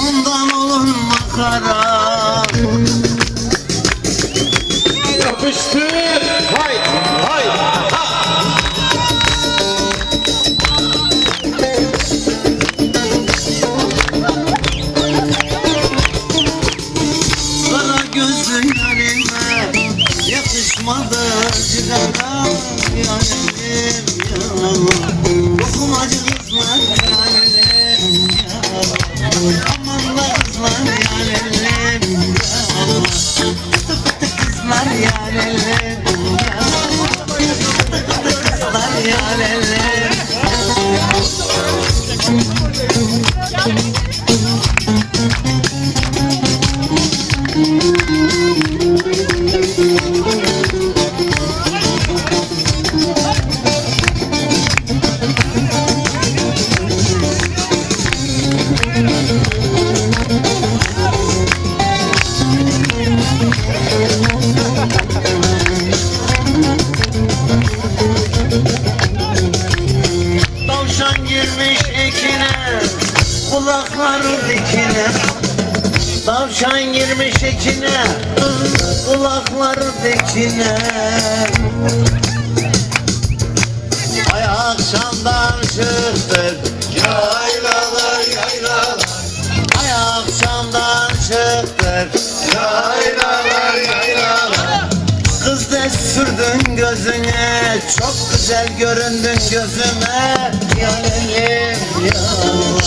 Ondan olur makara Yapıştır. Hay hay. Kara gözlü yarime Yakışmadı cigara Yarim yarim pıtı kızlar yarim yarim Pıtı pıtı Tavşan girmiş ekine Kulakları dikine. Tavşan girmiş ekine Kulakları dikine. Ay akşamdan çıktık Yaylalar yaylalar. Ay akşamdan çıktık Yaylalar gözüne Çok güzel göründün gözüme Yalim ya